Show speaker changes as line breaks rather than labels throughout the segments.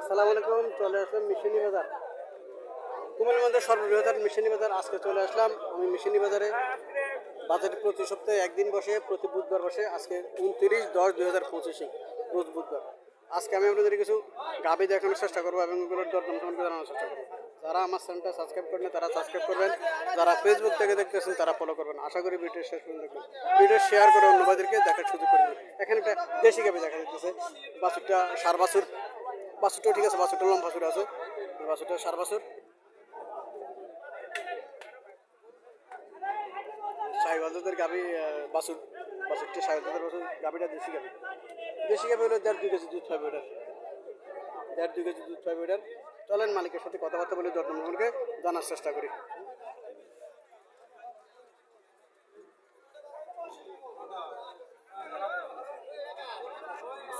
আসসালামু আলাইকুম, চলে আসলাম মিশনি বাজার। কুমিল্লার মধ্যে সর্ববৃহৎ মিশনি বাজার। আজকে চলে আসলাম আমি মিশনি বাজারে। বাজারে প্রতি সপ্তাহে একদিন বসে, প্রতি বুধবার বসে। আজকে উনত্রিশ দশ দুই হাজার পঁচিশে, রোজ বুধবার। আজকে আমি আপনাদের কিছু গাবি দেখানোর চেষ্টা করব এবং এগুলোর দরদাম সম্পর্কে জানানোর চেষ্টা করব। যারা আমার চ্যানেলটা সাবস্ক্রাইব করেন তারা সাবস্ক্রাইব করবেন। যারা ফেসবুক থেকে দেখতেছেন, তারা ফলো করবেন। আশা করি ভিডিও শেষ পর্যন্ত দেখবেন। ভিডিও শেয়ার করে অন্যবাদেরকে দেখার সুযোগ করে দেবেন। এখানে একটা দেশি গাবি দেখা যাচ্ছে বাছুরটা সার বাছুর। বাছুরটাও ঠিক আছে, বাছুরটা লম্বা বাছুর আছে। এই বাছুরটা সার বাছুর। সাহেবাজাদের গাবি বাছুর, বাছুরটা সাহেবাজাদের বাসুর গাবিটা দেশি গাবি দেশি গাবি হলে দেড় দুই কেজি দুধ পাবে ওটার। দেড় দুই কেজি দুধ পাবে ওটার। চলেন মালিকের সাথে কথাবার্তা বলে দরদামকে জানার চেষ্টা করি।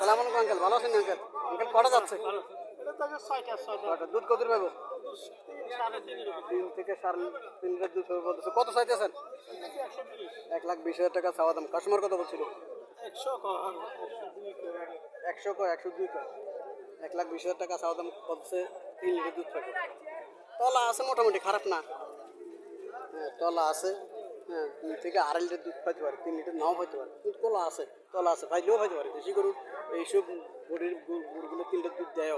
সালাম আলাইকুম আঙ্কেল। ভালো আছেন আঙ্কেল? আঙ্কেল কটা যাচ্ছে? দুধ কত পাবো তিন থেকে সাড়ে তিন লিটার দুধ বলতেছে কত চাইতেছেন এক লাখ বিশ হাজার টাকা চাওয়া দাম। কাস্টমার কত বলছিল? একশো কয়। একশো দুই কয়। এক লাখ বিশ হাজার টাকা চাওয়া দাম বলছে তিন লিটার দুধ পাবে তলা আছে মোটামুটি খারাপ না। হ্যাঁ তলা আছে। থেকে আড়াই লিটার দুধ পাইতে পারে, তিন লিটার নাও পাইতে পারে। কিন্তু কলা আছে তলা আছে, ভাইলেও পাইতে পারে। বেশি গরু এইসব গরুর গরুগুলো তিন লিটার দুধ দেয়।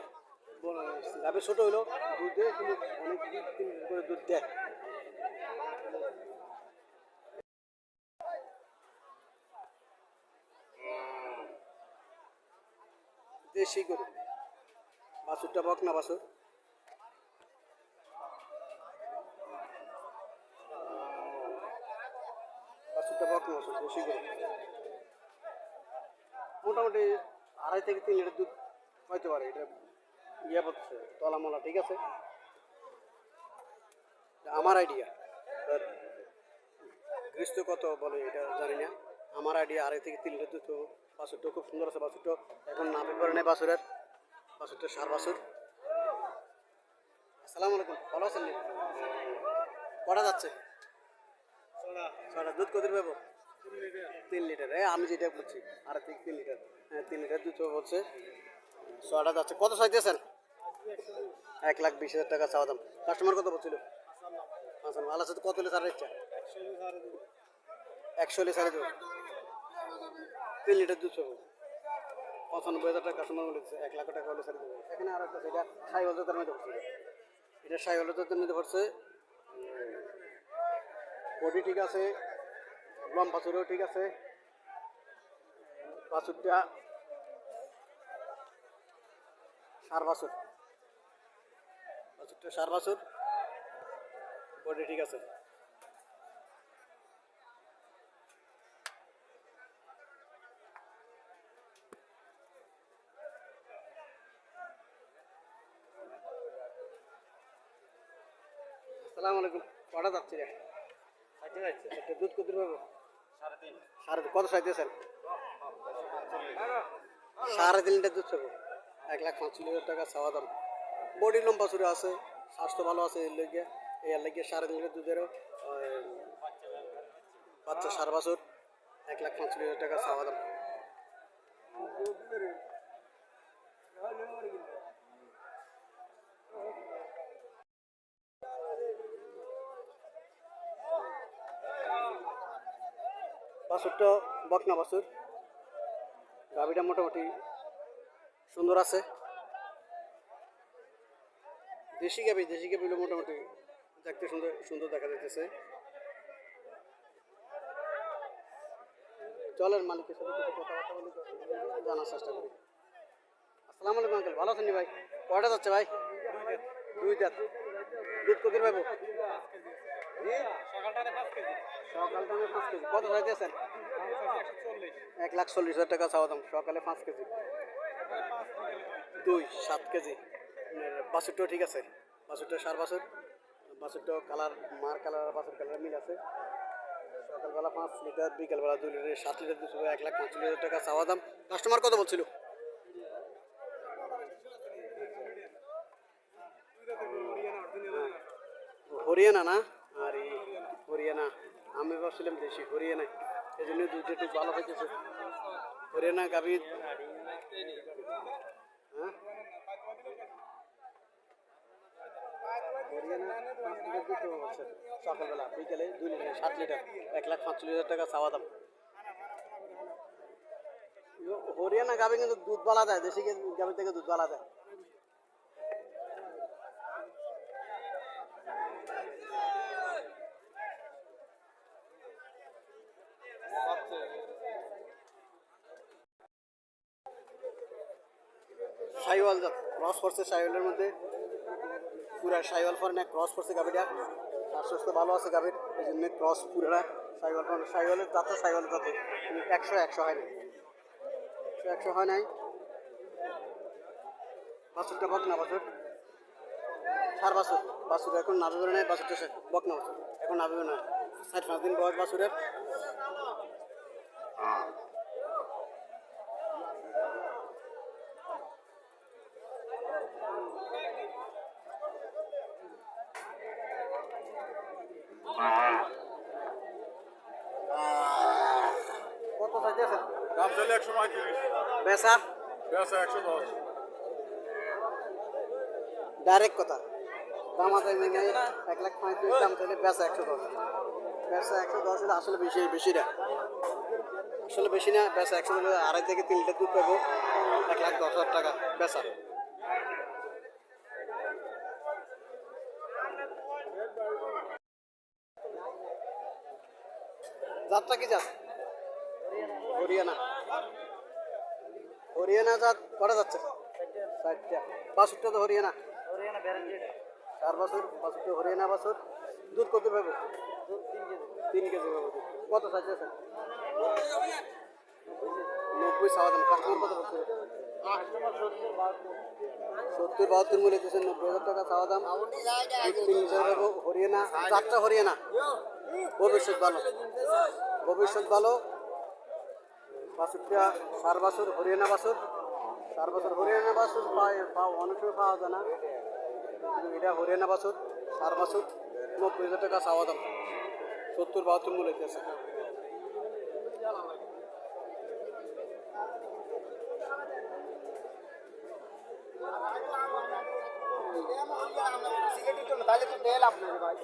লাভে ছোট হইল, দুধ দেয় কিন্তু অনেক তিন করে দুধ দেয়। দেশি গরু। বাছুরটা বক না বাছুর? বাছুরটা বক না বাছুর দেশি গরু মোটামুটি আড়াই থেকে তিন লিটার দুধ হইতে পারে, এটা ইয়ে বলছে তলামলা, ঠিক আছে? আমার আইডিয়া গ্রীষ্ম কত বলে এটা জানি না। আমার আইডিয়া আড়াই থেকে তিন লিটার দুধ। বাছুরটা খুব সুন্দর আছে, বাছুরটা এখন নামে করে নেই বাছুরের। বাছুরটা সার বাছুর। আসসালামু আলাইকুম, ভালো আছেন নি? কটা যাচ্ছে? ছটা দুধ কত পাবো? তিন লিটার। আমি যেটা বলছি, আর ঠিক তিন লিটার। হ্যাঁ তিন লিটার দুধ বলছে ছটা যাচ্ছে কত চাইতেছেন? এক লাখ বিশ হাজার টাকা চাওয়া দাম। কাস্টমার কত বলছিল? ভালো আছে তো? কত লিটার ইচ্ছা? একশো লিটার দেবো। তিন লিটার দুধ পাবো। পঁচানব্বই হাজার টাকা কাস্টমার বলেছে এক লাখ টাকা হলে সারি দেবো। এখানে আর একটা এটা সাই হলদার মধ্যে পড়ছে এটা সাই হলদার মধ্যে পড়ছে বডি ঠিক আছে লম বাছুরও ঠিক আছে বাছুরটা সার বাছুর বাছুরটা সার বাছুর বডি ঠিক আছে। আসসালামু আলাইকুম, কটা যাচ্ছি রে দুধ কত সাড়ে কত চাইতেছেন? সাড়ে তিন লিটার দুধ পাবো এক লাখ পাঁচচল্লিশ হাজার টাকা চাওয়া দাম। লম্বা চুরে আছে, স্বাস্থ্য ভালো আছে এর লেগে। এর লেগে সাড়ে তিন লিটার দুধেরও বাচ্চা সার বছর। এক লাখ পাঁচচল্লিশ হাজার টাকা চাওয়া দাম। বাছুরটা বকনা বাছুর। গাভিটা মোটামুটি সুন্দর আছে। দেশি গাভি, দেশি গাভিগুলো মোটামুটি দেখতে সুন্দর সুন্দর দেখা যাইতেছে। জলের মালিকের সাথে কিছু কথাবার্তা বলি, জানার চেষ্টা করি। আসসালামু আলাইকুম আঙ্কেল, ভালো আছেন ভাই? কয়টা যাচ্ছে ভাই? দুই জাত দুধ কত পাবো সকালটা কত চাইতেছেন এক লাখ চল্লিশ হাজার টাকা চাওয়া দাম, সকালে পাঁচ কেজি। দুই, সাত কেজি। বাছুরটাও ঠিক আছে। বাছুরটা সার বাছুর বাছুরটাও কালার, মার কালার আর বাছুর কালার মিল আছে। সকালবেলা পাঁচ লিটার, বিকালবেলা দুই লিটার, সাত লিটার দুশো এক লাখ পঁয়তাল্লিশ হাজার টাকা চাওয়া দাম। কাস্টমার কত বলছিল? হরিয়ানা না? আর, হরিয়ানা। আমি ভাবছিলাম দেশি হরিয়ানা এই জন্য দুধ একটু ভালো হইতেছে। হরিয়ানা গাভী হ্যাঁ? সকালবেলা, বিকেলে দুই লিটার, সাত লিটার, এক লাখ পাঁচচল্লিশ হাজার টাকা চাওয়া দাম। হরিয়ানা গাভী কিন্তু দুধ বলা যায়, দেশি গাভীর থেকে দুধ বলা যায়। সাইওয়াল ক্রস করছে সাইওয়ালের মধ্যে পুরা সাইওয়াল ফরেন ক্রস করছে গাভিটা। আর সুস্থ ভালো আছে গাভির, এই জন্য ক্রস পুরা সাইওয়াল ফরেন সাইওয়ালের জাতে সাইওয়ালের জাতে কিন্তু একশো একশো হয় নাই। একশো একশো হয় নাই। বাছুরটা বক না বাছুর। সার বাছুর। বাছুর এখন নাবে বেরো নাই বাছুরটা বক না বাছুর। এখন নাবে না। ষাট পাঁচ দিন বয়স বাছুরের। কত
দাম চলে একশো পঁয়ত্রিশ
বেচা
বেসা একশো দশ
ডাইরেক্ট কথা দাম আছে এক লাখ পঁয়ত্রিশ দাম বেচা একশো দশ বেচা একশো দশ হলে আসলে বেশি বেশি না আসলে বেশি না বেচা একশো আড়াই থেকে তিন লিটার দুধ পাবো এক লাখ দশ হাজার টাকা বেচা জাতটা কি জাত হরিয়ানা। হরিয়ানা জাত কটা যাচ্ছে? ষাটটা বাষট্টা তো হরিয়ানা। চার বছর বাষট্টি হরিয়ানা বছর। দুধ কত পাবে তিন কেজি। পাবে কত চাইতেছে নব্বই চাওয়া দাম কাস্টমার কত বলছে? সত্তর বাহাত্তর। মূল্য দিয়েছে নব্বই হাজার টাকা চাওয়া দাম। দুধ তিন লিটার পাবো হরিয়ানা চারটা হরিয়ানা। ভবিষ্যৎ ভালো। ভবিষ্যৎ ভালো। বাছুরটা চার বছর, হরিয়ানা বাছুর চার বছর হরিয়ানা বাছুর পায় অনেক সময় পাওয়া যায় না। এটা হরিয়ানা বাছুর চার বছর, নব্বই হাজার টাকা চাওয়া দাম। সত্তর, বাহাত্তর
সিলেটি তো তাহলে তো দেয় লাভ ভাই।